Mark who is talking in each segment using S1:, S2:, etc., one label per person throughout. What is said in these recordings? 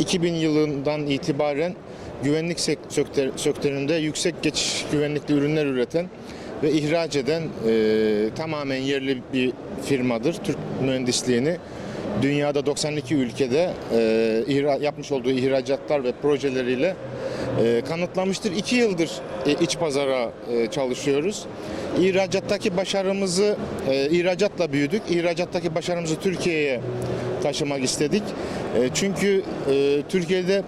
S1: 2000 yılından itibaren güvenlik sek- sektör- sektöründe yüksek geçiş güvenlikli ürünler üreten ve ihraç eden e, tamamen yerli bir firmadır. Türk mühendisliğini dünyada 92 ülkede e, ihra- yapmış olduğu ihracatlar ve projeleriyle e, kanıtlamıştır. İki yıldır e, iç pazara e, çalışıyoruz. İhracattaki başarımızı, e, ihracatla büyüdük. İhracattaki başarımızı Türkiye'ye taşımak istedik. E, çünkü e, Türkiye'de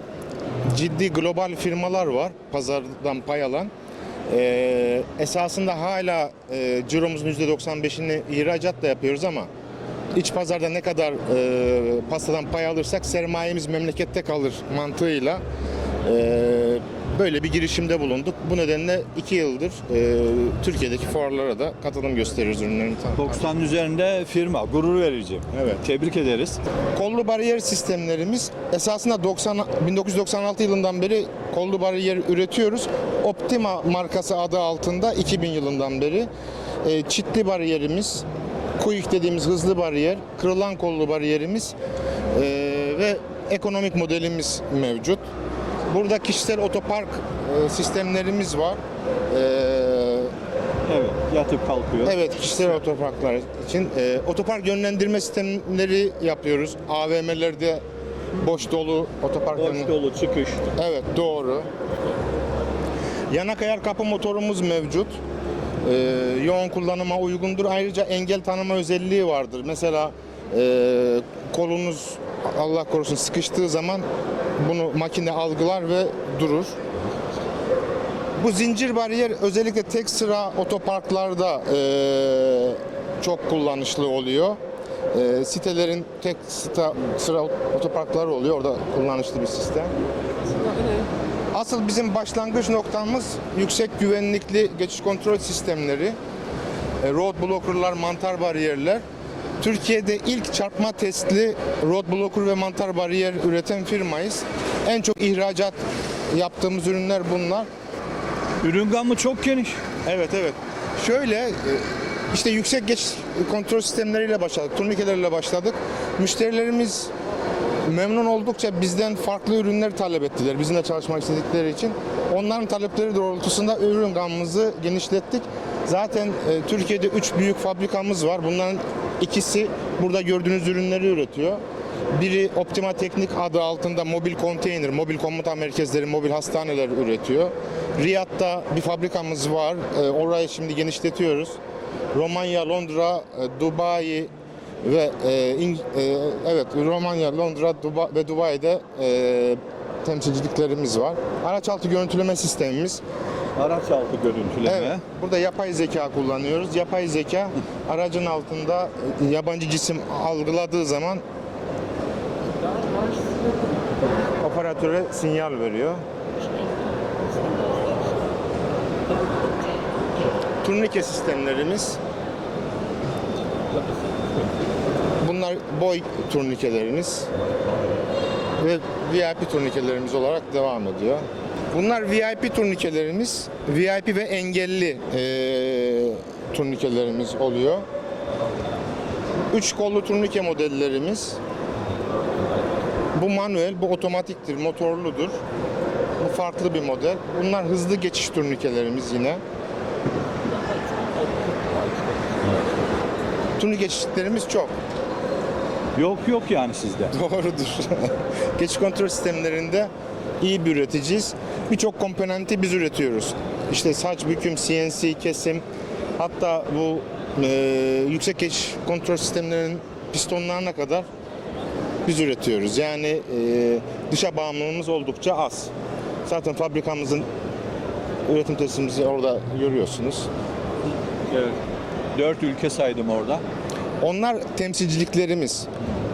S1: ciddi global firmalar var pazardan pay alan. E, esasında hala e, ciromuzun %95'ini ihracatla yapıyoruz ama iç pazarda ne kadar e, pastadan pay alırsak sermayemiz memlekette kalır mantığıyla e, böyle bir girişimde bulunduk. Bu nedenle iki yıldır e, Türkiye'deki fuarlara da katılım gösteriyoruz ürünlerin tanıtımına.
S2: 90'ın üzerinde firma, gurur verici.
S1: Evet.
S2: Tebrik ederiz.
S1: Kollu bariyer sistemlerimiz esasında 90 1996 yılından beri kollu bariyer üretiyoruz. Optima markası adı altında 2000 yılından beri e, çitli bariyerimiz, quick dediğimiz hızlı bariyer, kırılan kollu bariyerimiz e, ve ekonomik modelimiz mevcut. Burada kişisel otopark e, sistemlerimiz var. E,
S2: Evet, yatıp kalkıyor.
S1: Evet, kişisel otoparklar için e, otopark yönlendirme sistemleri yapıyoruz. AVM'lerde boş dolu otoparkların.
S2: Boş dolu çıkış.
S1: Evet, doğru. Yanak ayar kapı motorumuz mevcut. E, yoğun kullanıma uygundur. Ayrıca engel tanıma özelliği vardır. Mesela e, kolunuz Allah korusun sıkıştığı zaman bunu makine algılar ve durur. Bu zincir bariyer özellikle tek sıra otoparklarda eee, çok kullanışlı oluyor. Eee, sitelerin tek sıra, sıra otoparkları oluyor. Orada kullanışlı bir sistem. Asıl bizim başlangıç noktamız yüksek güvenlikli geçiş kontrol sistemleri. E, road blocker'lar, mantar bariyerler. Türkiye'de ilk çarpma testli road blocker ve mantar bariyer üreten firmayız. En çok ihracat yaptığımız ürünler bunlar.
S2: Ürün gamı çok geniş.
S1: Evet evet. Şöyle e, işte yüksek geçiş kontrol sistemleriyle başladık. Turnikelerle başladık. Müşterilerimiz memnun oldukça bizden farklı ürünler talep ettiler. Bizimle çalışmak istedikleri için. Onların talepleri doğrultusunda ürün gamımızı genişlettik. Zaten e, Türkiye'de 3 büyük fabrikamız var. Bunların ikisi burada gördüğünüz ürünleri üretiyor. Biri Optima Teknik adı altında mobil konteyner, mobil komuta merkezleri, mobil hastaneler üretiyor. Riyad'da bir fabrikamız var. Ee, Orayı şimdi genişletiyoruz. Romanya, Londra, e, Dubai ve e, e, evet Romanya, Londra Duba- ve Dubai'de temsilciliklerimiz var. Araç altı görüntüleme sistemimiz.
S2: Araç altı görüntüleme.
S1: Evet. Burada yapay zeka kullanıyoruz. Yapay zeka aracın altında e, yabancı cisim algıladığı zaman operatöre sinyal veriyor. Turnike sistemlerimiz. Bunlar boy turnikelerimiz ve VIP turnikelerimiz olarak devam ediyor. Bunlar VIP turnikelerimiz, VIP ve engelli eee, turnikelerimiz oluyor. Üç kollu turnike modellerimiz. Bu manuel, bu otomatiktir, motorludur. Bu farklı bir model. Bunlar hızlı geçiş turnikelerimiz yine. Turnike çeşitlerimiz çok.
S2: Yok yok yani sizde.
S1: Doğrudur. Geçiş kontrol sistemlerinde iyi bir üreticiyiz. Birçok komponenti biz üretiyoruz. İşte saç büküm, CNC kesim, hatta bu e, yüksek geçiş kontrol sistemlerinin pistonlarına kadar biz üretiyoruz. Yani e, dışa bağımlılığımız oldukça az. Zaten fabrikamızın üretim testimizi orada görüyorsunuz.
S2: Evet. Dört ülke saydım orada.
S1: Onlar temsilciliklerimiz.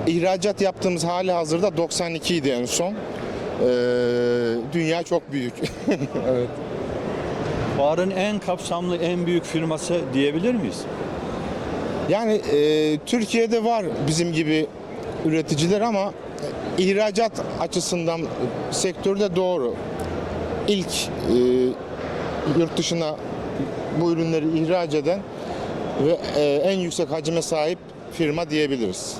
S1: İhracat yaptığımız hali hazırda 92 idi en son. Ee, dünya çok büyük. evet.
S2: Fuarın en kapsamlı, en büyük firması diyebilir miyiz?
S1: Yani e, Türkiye'de var bizim gibi üreticiler ama ihracat açısından sektörde doğru. İlk e, yurt dışına bu ürünleri ihraç eden ve e, en yüksek hacime sahip firma diyebiliriz.